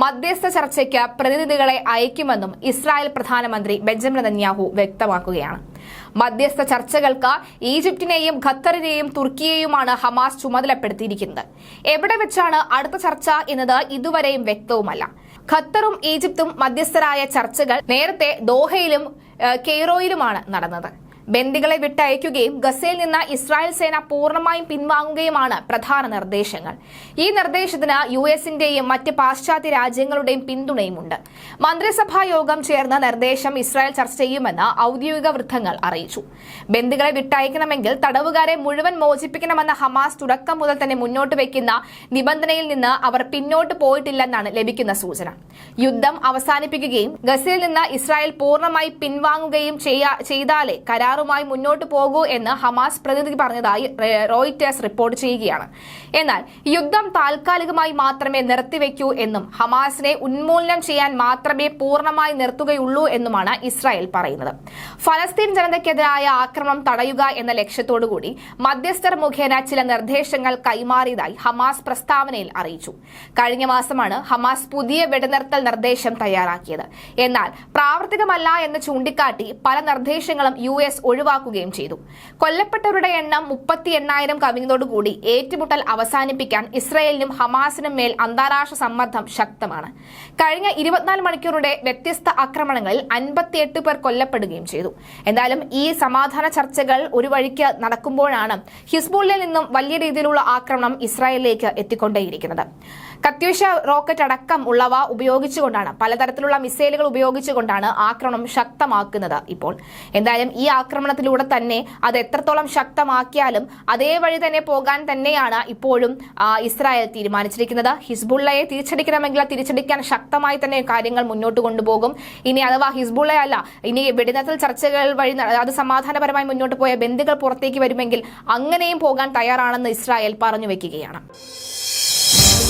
മധ്യസ്ഥ ചർച്ചയ്ക്ക് പ്രതിനിധികളെ അയക്കുമെന്നും ഇസ്രായേൽ പ്രധാനമന്ത്രി ബെഞ്ചമിൻ നെതന്യാഹു വ്യക്തമാക്കുകയാണ്. മധ്യസ്ഥ ചർച്ചകൾക്ക് ഈജിപ്തിനെയും ഖത്തറിനെയും തുർക്കിയെയുമാണ് ഹമാസ് ചുമതലപ്പെടുത്തിയിരിക്കുന്നത്. എവിടെ വെച്ചാണ് അടുത്ത ചർച്ച എന്നത് ഇതുവരെയും വ്യക്തവുമല്ല. ഖത്തറും ഈജിപ്തും മധ്യസ്ഥരായ ചർച്ചകൾ നേരത്തെ ദോഹയിലും കെയ്റോയിലുമാണ് നടന്നത്. ബന്ദികളെ വിട്ടയക്കുകയും ഗസയിൽ നിന്ന് ഇസ്രായേൽ സേന പൂർണമായും പിൻവാങ്ങുകയുമാണ് പ്രധാന നിർദ്ദേശങ്ങൾ. ഈ നിർദ്ദേശത്തിന് യു എസിന്റെയും മറ്റ് പാശ്ചാത്യ രാജ്യങ്ങളുടെയും പിന്തുണയുമുണ്ട്. മന്ത്രിസഭാ യോഗം ചേർന്ന നിർദ്ദേശം ഇസ്രായേൽ ചർച്ച ചെയ്യുമെന്ന് ഔദ്യോഗിക വൃത്തങ്ങൾ അറിയിച്ചു. ബന്ദികളെ വിട്ടയക്കണമെങ്കിൽ തടവുകാരെ മുഴുവൻ മോചിപ്പിക്കണമെന്ന ഹമാസ് തുടക്കം മുതൽ തന്നെ മുന്നോട്ട് വയ്ക്കുന്ന നിബന്ധനയിൽ നിന്ന് അവർ പിന്നോട്ട് പോയിട്ടില്ലെന്നാണ് ലഭിക്കുന്ന സൂചന. യുദ്ധം അവസാനിപ്പിക്കുകയും ഗസയിൽ നിന്ന് ഇസ്രായേൽ പൂർണമായി പിൻവാങ്ങുകയും ചെയ്താലേ ചെയ്താലേ കരാറുമായി മുന്നോട്ട് പോകൂ എന്ന് ഹമാസ് പ്രതിനിധി പറഞ്ഞതായി റോയിറ്റേഴ്സ് റിപ്പോർട്ട് ചെയ്യുകയാണ്. എന്നാൽ യുദ്ധം താൽക്കാലികമായി മാത്രമേ നിർത്തിവെക്കൂ എന്നും ഹമാസിനെ ഉന്മൂലനം ചെയ്യാൻ മാത്രമേ പൂർണമായി നിർത്തുകയുള്ളൂ എന്നുമാണ് ഇസ്രായേൽ പറയുന്നത്. ഫലസ്തീൻ ജനതയ്ക്കെതിരായ ആക്രമണം തടയുക എന്ന ലക്ഷ്യത്തോടുകൂടി മധ്യസ്ഥർ മുഖേന ചില നിർദ്ദേശങ്ങൾ കൈമാറിയതായി ഹമാസ് പ്രസ്താവനയിൽ അറിയിച്ചു. കഴിഞ്ഞ മാസമാണ് ഹമാസ് പുതിയ വെടിനിർത്തൽ നിർദ്ദേശം തയ്യാറാക്കിയത്. എന്നാൽ പ്രാവർത്തികമല്ല എന്ന് ചൂണ്ടിക്കാട്ടി പല നിർദ്ദേശങ്ങളും യു എസ് ഒഴിവാക്കുകയും ചെയ്തു. കൊല്ലപ്പെട്ടവരുടെ എണ്ണം മുപ്പത്തി എണ്ണായിരം കവിഞ്ഞതോടുകൂടി ഏറ്റുമുട്ടൽ അവസാനിപ്പിക്കാൻ ഇസ്രയേലിനും ഹമാസിനും മേൽ അന്താരാഷ്ട്ര സമ്മർദ്ദം ശക്തമാണ്. കഴിഞ്ഞ ഇരുപത്തിനാല് മണിക്കൂറുടെ വ്യത്യസ്ത ആക്രമണങ്ങളിൽ അൻപത്തിയെട്ട് പേർ കൊല്ലപ്പെടുകയും ചെയ്തു. എന്തായാലും ഈ സമാധാന ചർച്ചകൾ ഒരു വഴിക്ക് നടക്കുമ്പോഴാണ് ഹിസ്ബുള്ളിൽ നിന്നും വലിയ രീതിയിലുള്ള ആക്രമണം ഇസ്രായേലിലേക്ക് എത്തിക്കൊണ്ടേയിരിക്കുന്നത്. കത്യൂഷ റോക്കറ്റ് അടക്കം ഉള്ളവ ഉപയോഗിച്ചുകൊണ്ടാണ് പലതരത്തിലുള്ള മിസൈലുകൾ ഉപയോഗിച്ചുകൊണ്ടാണ് ആക്രമണം ശക്തമാക്കുന്നത് ഇപ്പോൾ. എന്തായാലും ഈ ആക്രമണത്തിലൂടെ തന്നെ അത് എത്രത്തോളം ശക്തമാക്കിയാലും അതേ വഴി തന്നെ പോകാൻ തന്നെയാണ് ഇപ്പോഴും ഇസ്രായേൽ തീരുമാനിച്ചിരിക്കുന്നത്. ഹിസ്ബുള്ളയെ തിരിച്ചടിക്കണമെങ്കിൽ തിരിച്ചടിക്കാൻ ശക്തമായി തന്നെ കാര്യങ്ങൾ മുന്നോട്ട് കൊണ്ടുപോകും. ഇനി അഥവാ ഹിസ്ബുള്ള അല്ല ഇനി വെടിനിർത്തൽ ചർച്ചകൾ വഴി അത് സമാധാനപരമായി മുന്നോട്ട് പോയ ബന്ധുക്കൾ പുറത്തേക്ക് വരുമെങ്കിൽ അങ്ങനെയും പോകാൻ തയ്യാറാണെന്ന് ഇസ്രായേൽ പറഞ്ഞു വെക്കുകയാണ്.